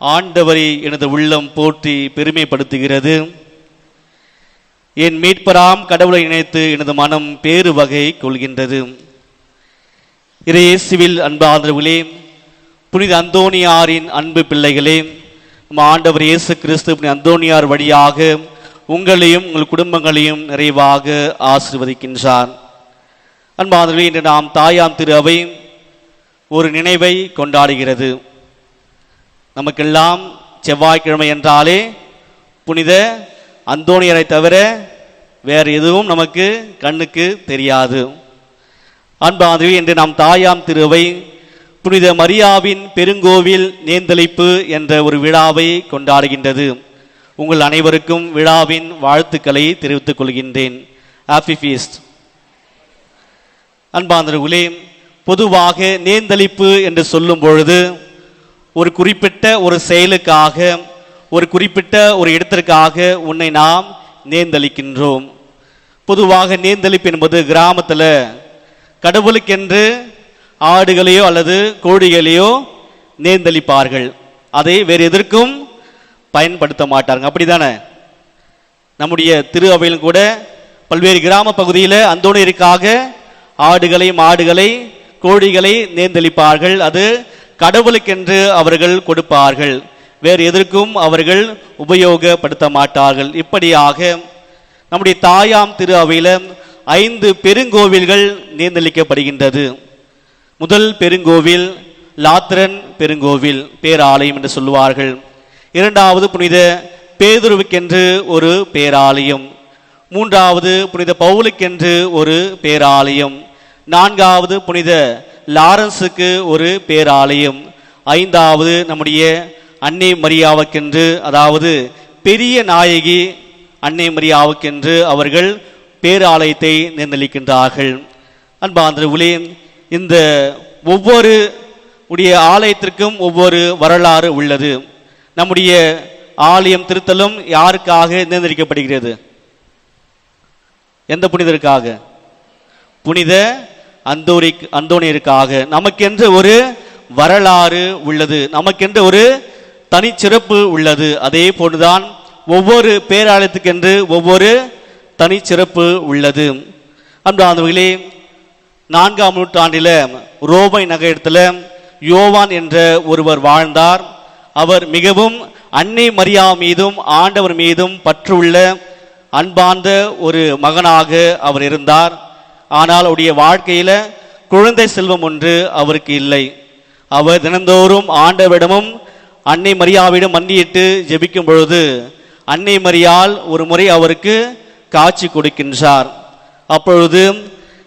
ஆண்டவரை எனது உள்ளம் போற்றி பெருமைப்படுத்துகிறது. என் மீட்பராம் கடவுளை நினைத்து எனது மனம் பேறு வகை கொள்கின்றது. இறையேசுவில் அன்பாதரவுகளே புனித அந்தோனியாரின் அன்பு பிள்ளைகளே நம் ஆண்டவர் இயேசு கிறிஸ்து புனித அந்தோனியார் வழியாக உங்களையும் உங்கள் குடும்பங்களையும் நிறைவாக ஆசீர்வதிக்கின்றார். அன்பாதரவுகளே இன்று நாம் தாயாம் திரு அவை ஒரு நினைவை கொண்டாடுகிறது. நமக்கெல்லாம் செவ்வாய்க்கிழமை என்றாலே புனித அந்தோணியரை தவிர வேறு எதுவும் நமக்கு கண்ணுக்கு தெரியாது. அன்பாதவி என்று நாம் தாயாம் திருவை புனித மரியாவின் பெருங்கோவில் நேந்தளிப்பு என்ற ஒரு விழாவை கொண்டாடுகின்றது. உங்கள் அனைவருக்கும் விழாவின் வாழ்த்துக்களை தெரிவித்துக் கொள்கின்றேன். Happy feast. அன்பாந்தர்களே பொதுவாக நேர்ந்தளிப்பு என்று சொல்லும் பொழுது ஒரு குறிப்பிட்ட ஒரு செயலுக்காக ஒரு குறிப்பிட்ட ஒரு இடத்திற்காக உன்னை நாம் நேர்ந்தளிக்கின்றோம். பொதுவாக நேர்ந்தளிப்பு என்பது கிராமத்தில் கடவுளுக்கென்று ஆடுகளையோ அல்லது கோழிகளையோ நேர்ந்தளிப்பார்கள். அதை வேறு எதற்கும் பயன்படுத்த மாட்டார்கள். அப்படிதானே? நம்முடைய திரு அவையிலும் கூட பல்வேறு கிராம பகுதியில் அந்தோணியருக்காக ஆடுகளை மாடுகளை கோழிகளை நேர்ந்தளிப்பார்கள். அது கடவுளுக்கென்று அவர்கள் கொடுப்பார்கள். வேறு எதற்கும் அவர்கள் உபயோகப்படுத்த மாட்டார்கள் இப்படியாக நம்முடைய தாயாம் திரு அவையில் ஐந்து பெருங்கோவில்கள் நேர்ந்தளிக்கப்படுகின்றது. முதல் பெருங்கோவில் லாத்திரன் பெருங்கோவில் பேராலயம் என்று சொல்லுவார்கள். இரண்டாவது புனித பேதுருவுக்கென்று ஒரு பேராலயம். மூன்றாவது புனித பவுலுக்கென்று ஒரு பேராலயம். நான்காவது புனித லாரன்ஸுக்கு ஒரு பேராலயம். ஐந்தாவது நம்முடைய அன்னை மரியாவுக்கென்று அதாவது பெரிய நாயகி அன்னை மரியாவுக்கென்று அவர்கள் பேராலயத்தை நிர்ணயிக்கின்றார்கள். அன்பாந்தர்களே இந்த ஒவ்வொரு உடைய ஆலயத்திற்கும் ஒவ்வொரு வரலாறு உள்ளது. நம்முடைய ஆலயம் திருத்தலும் யாருக்காக நிர்ணயிக்கப்படுகிறது? எந்த புனிதருக்காக? புனித அந்தோரி அந்தோனியருக்காக. நமக்கென்று ஒரு வரலாறு உள்ளது. நமக்கென்று ஒரு தனிச்சிறப்பு உள்ளது. அதே போன்றுதான் ஒவ்வொரு பேராலயத்துக்கென்று ஒவ்வொரு தனிச்சிறப்பு உள்ளது. அன்பாந்தவர்களே நான்காம் நூற்றாண்டில் ரோமை நகரத்தில் யோவான் என்ற ஒருவர் வாழ்ந்தார். அவர் மிகவும் அன்னை மரியா மீதும் ஆண்டவர் மீதும் பற்றுள்ள அன்பார்ந்த ஒரு மகனாக அவர் இருந்தார். ஆனால் அவருடைய வாழ்க்கையில குழந்தை செல்வம் ஒன்று அவருக்கு இல்லை. அவர் தினந்தோறும் ஆண்டவிடமும் அன்னை மரியாவிடம் மன்னியிட்டு ஜெபிக்கும் பொழுது அன்னை மரியால் ஒரு முறை அவருக்கு காட்சி கொடுக்கின்றார். அப்பொழுது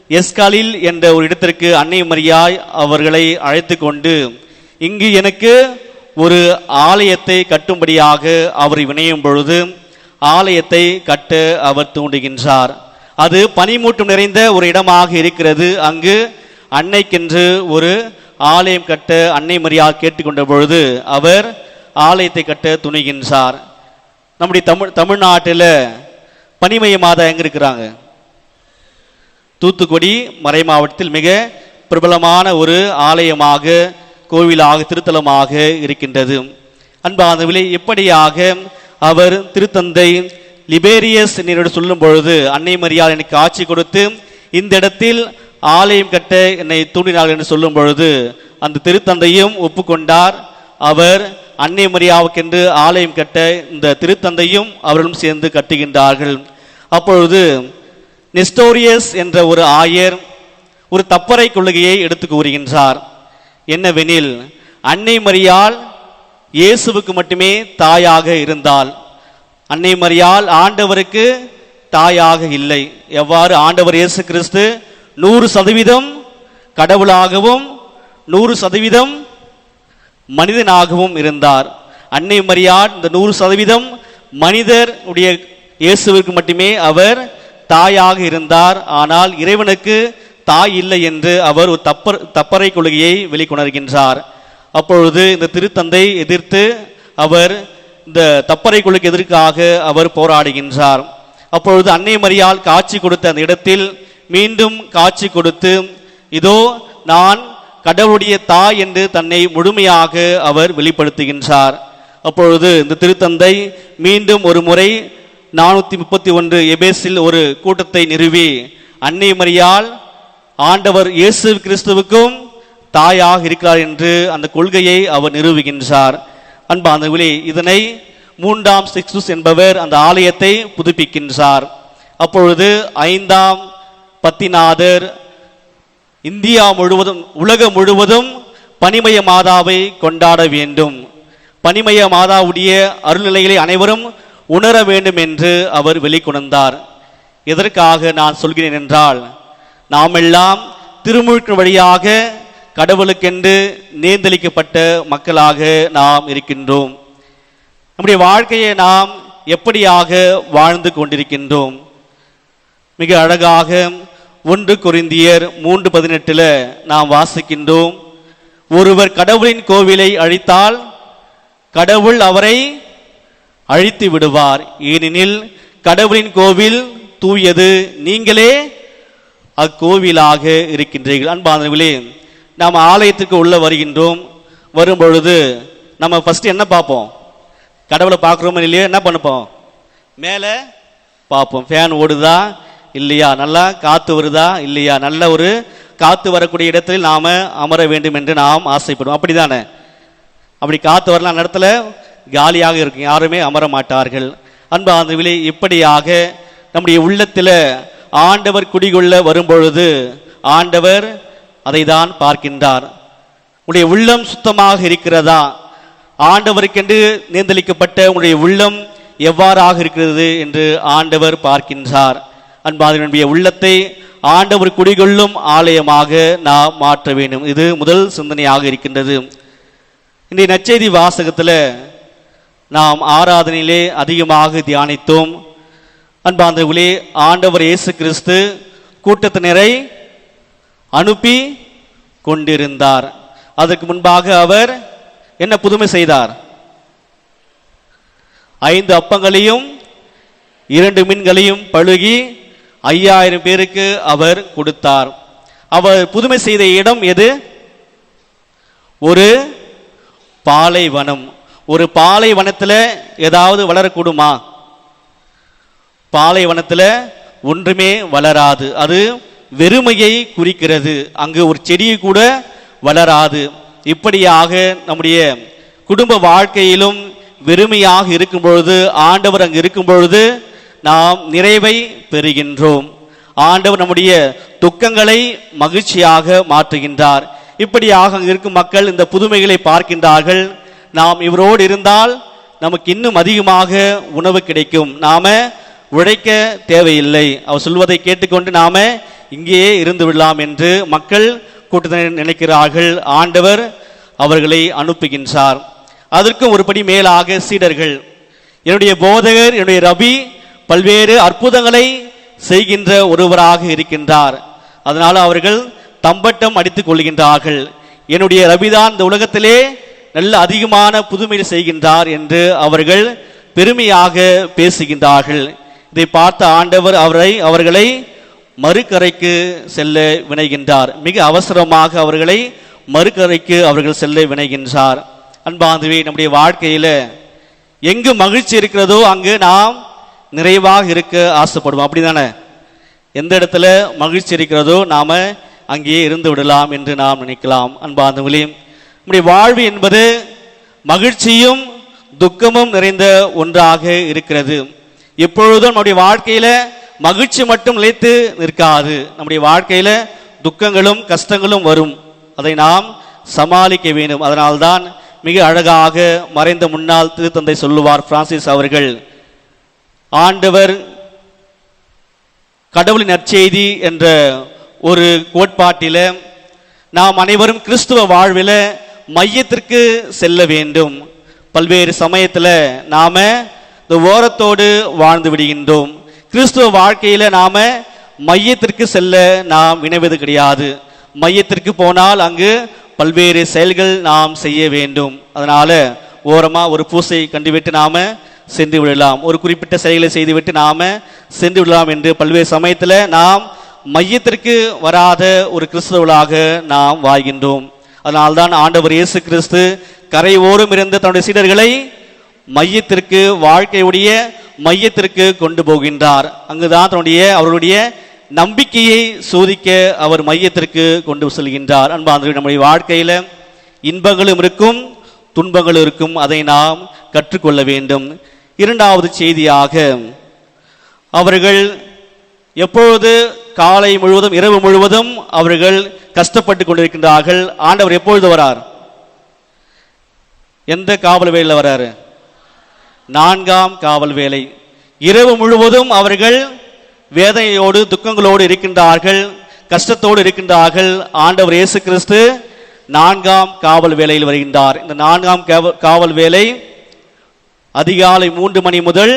எஸ்காலில் என்ற ஒரு இடத்திற்கு அன்னை மரியாய் அவர்களை அழைத்து கொண்டு இங்கு எனக்கு ஒரு ஆலயத்தை கட்டும்படியாக அவர் வினையும் பொழுது ஆலயத்தை கட்ட அவர் தூண்டுகின்றார். அது பனிமூட்டம் நிறைந்த ஒரு இடமாக இருக்கிறது. அங்கு அன்னைக்கென்று ஒரு ஆலயம் கட்ட அன்னை மரியாள் கேட்டுக்கொண்ட பொழுது அவர் ஆலயத்தை கட்ட துணிகின்றார். நம்முடைய தமிழ் தமிழ்நாட்டில் பனிமய மாதா எங்கே இருக்கிறாங்க தூத்துக்குடி மறை மாவட்டத்தில் மிக பிரபலமான ஒரு ஆலயமாக கோவிலாக திருத்தலமாக இருக்கின்றது. அன்பானவிலே எப்படியாக அவர் திருத்தந்தை லிபேரியஸ் என்னோடு சொல்லும் பொழுது அன்னை மரியாள் எனக்கு ஆட்சி கொடுத்து இந்த இடத்தில் ஆலயம் கட்ட என்னை தூண்டினார் என்று சொல்லும் பொழுது அந்த திருத்தந்தையும் ஒப்புக்கொண்டார். அவர் அன்னை மரியாவுக்கென்று ஆலயம் கட்ட இந்த திருத்தந்தையும் அவர்களும் சேர்ந்து கட்டுகின்றார்கள். அப்பொழுது நெஸ்டோரியஸ் என்ற ஒரு ஆயர் ஒரு தப்பறை கொள்கையை எடுத்து கூறுகின்றார். என்னவெனில் அன்னை மரியாள் இயேசுவுக்கு மட்டுமே தாயாக இருந்தால் அன்னை மரியால் ஆண்டவருக்கு தாயாக இல்லை. எவ்வாறு? ஆண்டவர் இயேசு கிறிஸ்து நூறு சதவீதம் கடவுளாகவும் நூறு சதவீதம் மனிதனாகவும் இருந்தார். அன்னை மரியாள் இந்த நூறு சதவீதம் மனிதர் உடைய இயேசுவிற்கு மட்டுமே அவர் தாயாக இருந்தார். ஆனால் இறைவனுக்கு தாய் இல்லை என்று அவர் ஒரு தப்பர் தப்பறை கொள்கையை வெளிக்கொணர்கின்றார். அப்பொழுது இந்த திருத்தந்தை எதிர்த்து அவர் இந்த தப்பறைக்குழுக்கு எதிர்க்காக அவர் போராடுகின்றார். அப்பொழுது அன்னை மரியால் காட்சி கொடுத்த அந்த இடத்தில் மீண்டும் காட்சி கொடுத்து இதோ நான் கடவுளுடைய தாய் என்று தன்னை முழுமையாக அவர் வெளிப்படுத்துகின்றார். அப்பொழுது இந்த திருத்தந்தை மீண்டும் ஒரு முறை நானூற்றி முப்பத்தி ஒன்று எபேஸில் ஒரு கூட்டத்தை நிறுவி அன்னை மரியால் ஆண்டவர் இயேசு கிறிஸ்துவுக்கும் தாயாக இருக்கிறார் என்று அந்த கொள்கையை அவர் நிறுவுகின்றார். அன்பாந்தவர்களே இதனை மூன்றாம் சிக்ஸுஸ் என்பவர் அந்த ஆலயத்தை புதுப்பிக்கின்றார். அப்பொழுது ஐந்தாம் பத்திநாதர் இந்தியா முழுவதும் உலகம் முழுவதும் பனிமய மாதாவை கொண்டாட வேண்டும். பனிமய மாதாவுடைய அருள்நிலைகளை அனைவரும் உணர வேண்டும் என்று அவர் வெளிக்கொணர்ந்தார். எதற்காக நான் சொல்கிறேன் என்றால் நாமெல்லாம் திருமுழுக்கு வழியாக கடவுளுக்கென்று நேர்ந்தளிக்கப்பட்ட மக்களாக நாம் இருக்கின்றோம். நம்முடைய வாழ்க்கையை நாம் எப்படியாக வாழ்ந்து கொண்டிருக்கின்றோம்? மிக அழகாக ஒன்று குறிந்தியர் மூன்று பதினெட்டில் நாம் வாசிக்கின்றோம். ஒருவர் கடவுளின் கோவிலை அழித்தால் கடவுள் அவரை அழித்து விடுவார். ஏனெனில் கடவுளின் கோவில் தூயது. நீங்களே அக்கோவிலாக இருக்கின்றீர்கள். அன்பானவர்களே நாம் ஆலயத்துக்கு உள்ளே வருகின்றோம். வரும் பொழுது நம்ம ஃபஸ்ட்டு என்ன பார்ப்போம்? கடவுளை பார்க்குறோமோ இல்லையோ? என்ன பண்ணுப்போம்? மேலே பார்ப்போம். ஃபேன் ஓடுதா? இல்லையா? நல்லா காற்று வருதா? இல்லையா? நல்ல ஒரு காற்று வரக்கூடிய இடத்தில் நாம் அமர வேண்டும் என்று நாம் ஆசைப்படுவோம். அப்படிதானே? அப்படி காற்று வரலாம். அந்த இடத்துல காலியாக இருக்கும். யாருமே அமர மாட்டார்கள். அன்பா அந்த விலை இப்படியாக நம்முடைய உள்ளத்தில் ஆண்டவர் குடிகொள்ள வரும்பொழுது ஆண்டவர் அதை தான் பார்க்கின்றார். உடைய உள்ளம் சுத்தமாக இருக்கிறதா? ஆண்டவருக்கென்று நேர்ந்தளிக்கப்பட்ட உங்களுடைய உள்ளம் எவ்வாறாக இருக்கிறது என்று ஆண்டவர் பார்க்கின்றார். அன்பாதனுடைய உள்ளத்தை ஆண்டவர் குடிகொள்ளும் ஆலயமாக நாம் மாற்ற வேண்டும். இது முதல் சிந்தனையாக இருக்கின்றது. இன்றைய நச்செய்தி வாசகத்தில் நாம் ஆராதனையிலே அதிகமாக தியானித்தோம். அன்பாந்தவர்களே ஆண்டவர் இயேசு கிறிஸ்து கூட்டத்தினரை அனுப்பி கொண்டிருந்தார். அதற்கு முன்பாக அவர் என்ன புதுமை செய்தார்? ஐந்து அப்பங்களையும் இரண்டு மீன்களையும் பழுகி ஐயாயிரம் பேருக்கு அவர் கொடுத்தார். அவர் புதுமை செய்த இடம் எது? ஒரு பாலைவனம். ஒரு பாலைவனத்தில் ஏதாவது வளரக்கூடுமா? பாலைவனத்தில் ஒன்றுமே வளராது. அது வெறுமையை குறிக்கிறது. அங்கு ஒரு செடியை கூட வளராது. இப்படியாக நம்முடைய குடும்ப வாழ்க்கையிலும் வெறுமையாக இருக்கும் பொழுது ஆண்டவர் அங்கு இருக்கும் பொழுது நாம் நிறைவை பெறுகின்றோம். ஆண்டவர் நம்முடைய துக்கங்களை மகிழ்ச்சியாக மாற்றுகின்றார். இப்படியாக அங்கு இருக்கும் மக்கள் இந்த புதுமைகளை பார்க்கின்றார்கள். நாம் இவரோடு இருந்தால் நமக்கு இன்னும் அதிகமாக உணவு கிடைக்கும். நாம உழைக்க தேவையில்லை. அவர் சொல்வதை கேட்டுக்கொண்டு நாம இங்கேயே இருந்து விடலாம் என்று மக்கள் கூட்டத்தினர் நினைக்கிறார்கள். ஆண்டவர் அவர்களை அனுப்புகின்றார். அதற்கும் ஒருபடி மேலாக சீடர்கள். என்னுடைய போதகர் என்னுடைய ரபி பல்வேறு அற்புதங்களை செய்கின்ற ஒருவராக இருக்கின்றார். அதனால் அவர்கள் தம்பட்டம் அடித்துக் கொள்கின்றார்கள். என்னுடைய ரபிதான் இந்த உலகத்திலே நல்ல அதிகமான புதுமை செய்கின்றார் என்று அவர்கள் பெருமையாக பேசுகின்றார்கள். இதை பார்த்த ஆண்டவர் அவரை அவர்களை மறுக்கரைக்கு செல்ல வினைகின்றார். மிக அவசரமாக அவர்களை மறுக்கரைக்கு அவர்கள் செல்ல வினைகின்றார். அன்பாந்தவி நம்முடைய வாழ்க்கையில் எங்கு மகிழ்ச்சி இருக்கிறதோ அங்கு நாம் நிறைவாக இருக்க ஆசைப்படுவோம். அப்படிதானே? எந்த இடத்துல மகிழ்ச்சி இருக்கிறதோ நாம் அங்கேயே இருந்து விடலாம் என்று நாம் நினைக்கலாம். அன்பாந்தவி நம்முடைய வாழ்வு என்பது மகிழ்ச்சியும் துக்கமும் நிறைந்த ஒன்றாக இருக்கிறது. எப்பொழுதும் நம்முடைய வாழ்க்கையில் மகிழ்ச்சி மட்டும் நிலைத்து நிற்காது. நம்முடைய வாழ்க்கையில துக்கங்களும் கஷ்டங்களும் வரும். அதை நாம் சமாளிக்க வேண்டும். அதனால்தான் மிக அழகாக மறைந்த முன்னாள் திருத்தந்தை சொல்லுவார் பிரான்சிஸ் அவர்கள் ஆண்டவர் கடவுளின் நற்செய்தி என்ற ஒரு கோட்பாட்டில நாம் அனைவரும் கிறிஸ்துவ வாழ்வில் மையத்திற்கு செல்ல வேண்டும். பல்வேறு சமயத்தில் நாம இந்த ஓரத்தோடு வாழ்ந்து விடுகின்றோம். கிறிஸ்துவ வாழ்க்கையில நாம மையத்திற்கு செல்ல நாம் வினைவது கிடையாது. மையத்திற்கு போனால் அங்கு பல்வேறு செயல்கள் நாம் செய்ய வேண்டும். அதனால ஓரமா ஒரு பூசை கண்டுவிட்டு நாம சென்று விடலாம். ஒரு குறிப்பிட்ட செயல்களை செய்துவிட்டு நாம சென்று விடலாம் என்று பல்வேறு சமயத்தில் நாம் மையத்திற்கு வராத ஒரு கிறிஸ்தவர்களாக நாம் வாழ்கின்றோம். அதனால்தான் ஆண்டவர் இயேசு கிறிஸ்து கரை ஓரம் இருந்த தன்னுடைய சீடர்களை மையத்திற்கு வாழ்க்கையுடைய மையத்திற்கு கொண்டு போகின்றார். அங்குதான் தன்னுடைய அவர்களுடைய நம்பிக்கையை சோதிக்க அவர் மையத்திற்கு கொண்டு செல்கின்றார். அன்பாந்தவர்கள் நம்முடைய வாழ்க்கையில இன்பங்களும் இருக்கும் துன்பங்களும் இருக்கும். அதை நாம் கற்றுக்கொள்ள வேண்டும். இரண்டாவது செய்தியாக அவர்கள் எப்பொழுது காலை முழுவதும் இரவு முழுவதும் அவர்கள் கஷ்டப்பட்டு கொண்டிருக்கின்றார்கள் ஆண்டவர் எப்பொழுது வரார்? எந்த காவல் வேலையில் வராரு? நான்காம் காவல் வேலை. இரவு முழுவதும் அவர்கள் வேதனையோடு துக்கங்களோடு இருக்கின்றார்கள் கஷ்டத்தோடு இருக்கின்றார்கள். ஆண்டவர் இயேசு கிறிஸ்து நான்காம் காவல் வேலையில் வருகின்றார். இந்த நான்காம் காவல் வேலை அதிகாலை மூன்று மணி முதல்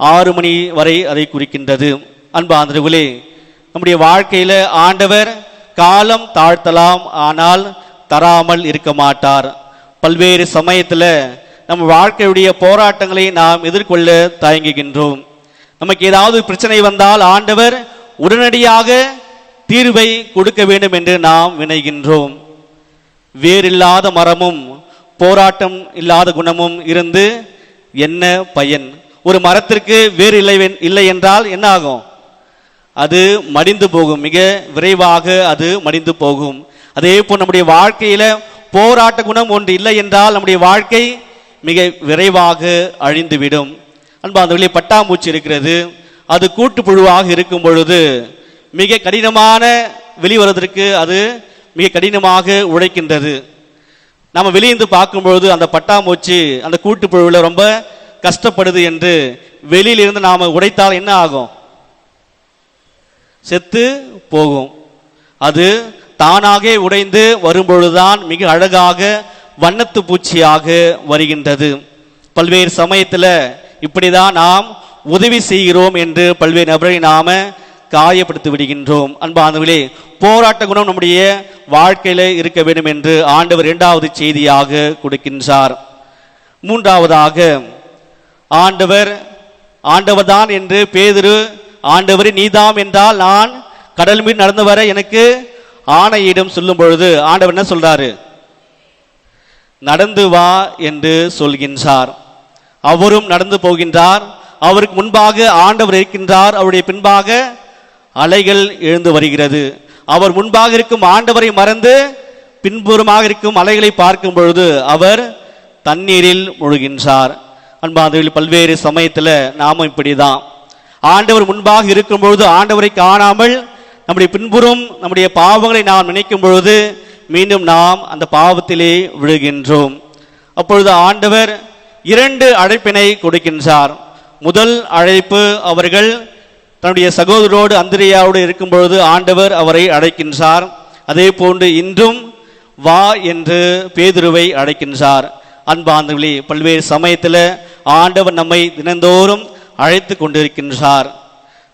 ஆறு மணி வரை அதை குறிக்கின்றது. அன்பாந்தர்களே நம்முடைய வாழ்க்கையில் ஆண்டவர் காலம் தாழ்த்தலாம் ஆனால் தராமல் இருக்க மாட்டார். பல்வேறு சமயத்தில் நம்ம வாழ்க்கையுடைய போராட்டங்களை நாம் எதிர்கொள்ள தயங்குகின்றோம். நமக்கு ஏதாவது பிரச்சனை வந்தால் ஆண்டவர் உடனடியாக தீர்வை கொடுக்க வேண்டும் என்று நாம் வினைகின்றோம். வேறில்லாத மரமும் போராட்டம் இல்லாத குணமும் இருந்து என்ன பயன்? ஒரு மரத்திற்கு வேறு இல்லை இல்லை என்றால் என்ன ஆகும்? அது மடிந்து போகும். மிக விரைவாக அது மடிந்து போகும். அதே போல் நம்முடைய வாழ்க்கையில போராட்ட குணம் ஒன்று இல்லை என்றால் நம்முடைய வாழ்க்கை மிக விரைவாக அழிந்துவிடும். அன்பா அந்த வெளியே பட்டாம்பூச்சி இருக்கிறது. அது கூட்டு புழுவாக இருக்கும் பொழுது மிக கடினமான வெளிவருவதற்கு அது மிக கடினமாக உழைக்கின்றது. நம்ம வெளியிருந்து பார்க்கும்பொழுது அந்த பட்டாம்பூச்சி அந்த கூட்டுப்புழுவில் ரொம்ப கஷ்டப்படுது என்று வெளியிலிருந்து நாம் உடைத்தால் என்ன ஆகும்? செத்து போகும். அது தானாக உடைந்து வரும்பொழுதுதான் மிக அழகாக வண்ணத்து பூச்சியாக வருகின்றது. பல்வேறு சமயத்தில் இப்படிதான் நாம் உதவி செய்கிறோம் என்று பல்வேறு நபரை நாம காயப்படுத்தி விடுகின்றோம். அன்பானவர்களே போராட்ட குணம் நம்முடைய வாழ்க்கையில் இருக்க வேண்டும் என்று ஆண்டவர் இரண்டாவது செய்தியாக கொடுக்கின்றார். மூன்றாவதாக ஆண்டவர் ஆண்டவர்தான் என்று பேதுரு ஆண்டவரே நீதாம் என்றால் நான் கடல் மீது நடந்து வர எனக்கு ஆணையிடம் சொல்லும் பொழுது ஆண்டவர் என்ன சொல்றாரு? நடந்து வா என்று சொல்கின்றார். அவரும் நடந்து போகின்றார். அவருக்கு முன்பாக ஆண்டவர் இருக்கின்றார். அவருடைய பின்பாக அலைகள் எழுந்து வருகிறது. அவர் முன்பாக இருக்கும் ஆண்டவரை மறந்து பின்புறமாக இருக்கும் அலைகளை பார்க்கும் பொழுது அவர் தண்ணீரில் முழுகின்றார். அன்பாந்தவர்கள் பல்வேறு சமயத்தில் நாமும் இப்படிதான். ஆண்டவர் முன்பாக இருக்கும் பொழுது ஆண்டவரை காணாமல் நம்முடைய பின்புறம் நம்முடைய பாவங்களை நாம் நினைக்கும் பொழுது மீண்டும் நாம் அந்த பாவத்திலே விழுகின்றோம். அப்பொழுது ஆண்டவர் இரண்டு அழைப்பினை கொடுக்கின்றார். முதல் அழைப்பு அவர்கள் தன்னுடைய சகோதரோடு அந்திரியாவோடு இருக்கும் பொழுது ஆண்டவர் அவரை அழைக்கின்றார். அதே போன்று இன்றும் வா என்று பேதுருவை அழைக்கின்றார். அன்பாந்தவளி பல்வேறு சமயத்தில் ஆண்டவர் நம்மை தினந்தோறும் அழைத்து கொண்டிருக்கின்றார்.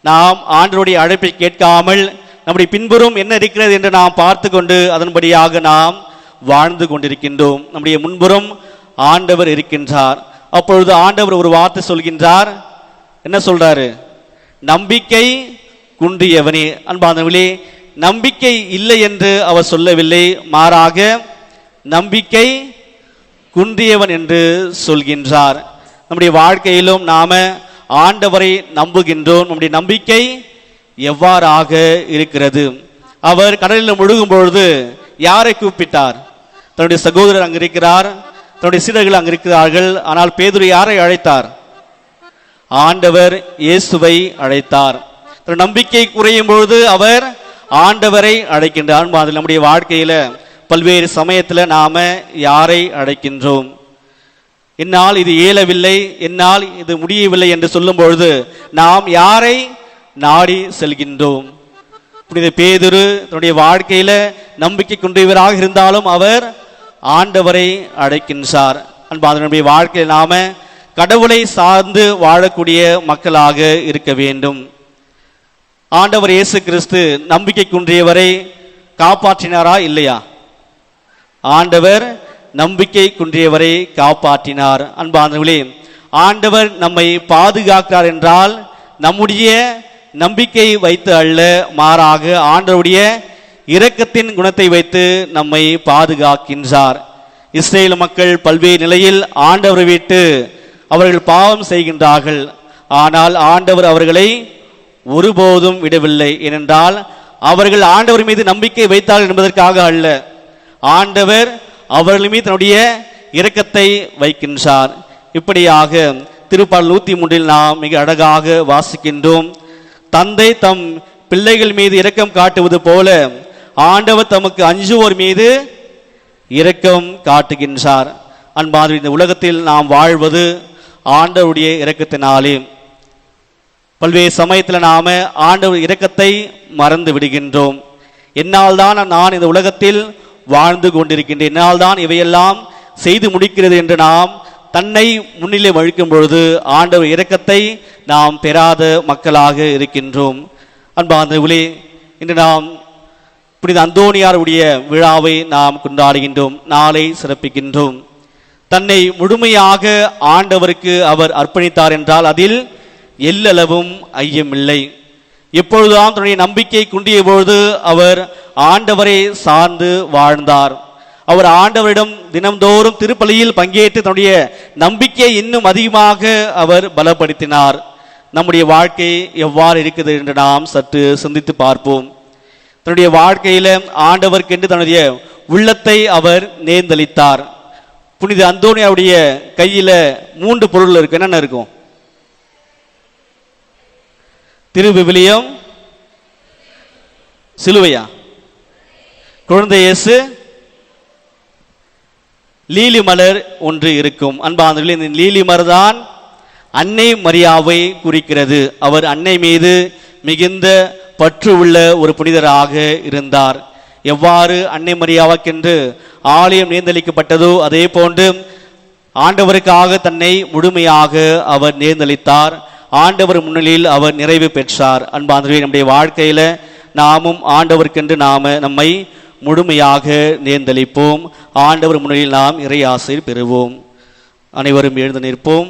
நாம் ஆண்டவருடைய அழைப்பை கேட்காமல் நம்முடைய பின்புறம் என்ன இருக்கிறது என்று நாம் பார்த்து கொண்டு அதன்படியாக நாம் வாழ்ந்து கொண்டிருக்கின்றோம். நம்முடைய முன்புறம் ஆண்டவர் இருக்கின்றார். அப்பொழுது ஆண்டவர் ஒரு வார்த்தை சொல்கின்றார். என்ன சொல்றாரு? நம்பிக்கை குன்றியவனே. அன்பானவர்களே நம்பிக்கை இல்லை என்று அவர் சொல்லவில்லை. மாறாக நம்பிக்கை குன்றியவன் என்று சொல்கின்றார். நம்முடைய வாழ்க்கையிலும் நாம ஆண்டவரை நம்புகின்றோம். நம்முடைய நம்பிக்கை எவ்வாறாக இருக்கிறது? அவர் கடலில் முழுகும் பொழுது யாரை கூப்பிட்டார்? தன்னுடைய சகோதரர் அங்கு இருக்கிறார் தன்னுடைய சீடர்கள் அங்கு இருக்கிறார்கள் ஆனால் பேதுரு யாரை அழைத்தார்? ஆண்டவர் இயேசுவை அழைத்தார். தன் நம்பிக்கை குறையும் பொழுது அவர் ஆண்டவரை அழைக்கின்றார். அதில் நம்முடைய வாழ்க்கையில பல்வேறு சமயத்தில் நாம யாரை அழைக்கின்றோம்? என்னால் இது இயலவில்லை என்னால் இது முடியவில்லை என்று சொல்லும் பொழுது நாம் யாரை நாடி செல்கின்றோம். புனித பேதுரு தன்னுடைய வாழ்க்கையில நம்பிக்கை கொண்டவராக இருந்தாலும் அவர் ஆண்டவரை அழைக்கின்றார் அன்பாதனுடைய வாழ்க்கையில் நாம கடவுளை சார்ந்து வாழக்கூடிய மக்களாக இருக்க வேண்டும். ஆண்டவர் இயேசு கிறிஸ்து நம்பிக்கை குன்றியவரை காப்பாற்றினாரா இல்லையா? ஆண்டவர் நம்பிக்கை குன்றியவரை காப்பாற்றினார். அன்பானவர்களே ஆண்டவர் நம்மை பாதுகாக்கிறார் என்றால் நம்முடைய நம்பிக்கை வைத்து அல்ல மாறாக ஆண்டவருடைய இரக்கத்தின் குணத்தை வைத்து நம்மை பாதுகாக்கின்றார். இஸ்ரேல் மக்கள் பல்வேறு நிலையில் ஆண்டவரை விட்டு அவர்கள் பாவம் செய்கின்றார்கள். ஆனால் ஆண்டவர் அவர்களை ஒருபோதும் விடவில்லை. ஏனென்றால் அவர்கள் ஆண்டவர் மீது நம்பிக்கை வைத்தார்கள் என்பதற்காக அல்ல. ஆண்டவர் அவர்கள் மீது தன்னுடைய இரக்கத்தை வைக்கின்றார். இப்படியாக திருப்பாடல் நூத்தி மூன்றில் நாம் மிக அழகாக வாசிக்கின்றோம். தந்தை தம் பிள்ளைகள் மீது இரக்கம் காட்டுவது போல ஆண்டவர் தமக்கு அஞ்சுவோர் மீது இரக்கம் காட்டுகின்றார். அன்பாது இந்த உலகத்தில் நாம் வாழ்வது ஆண்டவருடைய இரக்கத்தினாலே. பல்வேறு சமயத்தில் நாம் ஆண்டவர் இரக்கத்தை மறந்து விடுகின்றோம். என்னால் தான் நான் இந்த உலகத்தில் வாழ்ந்து கொண்டிருக்கின்றேன். என்னால் தான் இவையெல்லாம் செய்து முடிக்கிறது என்று நாம் தன்னை முன்னிலை வழிக்கும் பொழுது ஆண்டவர் இரக்கத்தை நாம் பெறாத மக்களாக இருக்கின்றோம். அன்பார்ந்தவர்களே இன்று நாம் புனித அந்தோணியாருடைய விழாவை நாம் கொண்டாடுகின்றோம் நாளை சிறப்பிக்கின்றோம். தன்னை முழுமையாக ஆண்டவருக்கு அவர் அர்ப்பணித்தார் என்றால் அதில் எல்லளவும் ஐயமில்லை. எப்பொழுதுதான் தன்னுடைய நம்பிக்கை குண்டிய பொழுது அவர் ஆண்டவரை சார்ந்து வாழ்ந்தார். அவர் ஆண்டவரிடம் தினம்தோறும் திருப்பலியில் பங்கேற்று தன்னுடைய நம்பிக்கையை இன்னும் அதிகமாக அவர் பலப்படுத்தினார். நம்முடைய வாழ்க்கை எவ்வாறு இருக்குது என்று நாம் சற்று சிந்தித்து பார்ப்போம். தன்னுடைய வாழ்க்கையில ஆண்டவர்க்கென்று தன்னுடைய உள்ளத்தை அவர் நேர்ந்தளித்தார். புனித அந்தோனியாவுடைய கையில மூன்று பொருள் இருக்கு. என்னென்ன இருக்கும்? திருவிவிலியம் சிலுவையா? குழந்தை இயேசு லீலி மலர் ஒன்று இருக்கும். அன்பாந்தவர்களே இந்த லீலி மலர் தான் அன்னை மரியாவை குறிக்கிறது. அவர் அன்னை மீது மிகுந்த பற்று உள்ள ஒரு புனிதராக இருந்தார். எவ்வாறு அன்னை மரியாவுக்கென்று ஆலயம் நேர்ந்தளிக்கப்பட்டதோ அதே போன்று ஆண்டவருக்காக தன்னை முழுமையாக அவர் நேர்ந்தளித்தார். ஆண்டவர் முன்னிலையில் அவர் நிறைவு பெற்றார். அன்பாந்தவர்களே நம்முடைய வாழ்க்கையில நாமும் ஆண்டவருக்கென்று நாம நம்மை முழுமையாக நேர்ந்தளிப்போம். ஆண்டவர் முன்னிலையில் நாம் இறை ஆசையில் பெறுவோம். அனைவரும் எழுந்து நிற்போம்.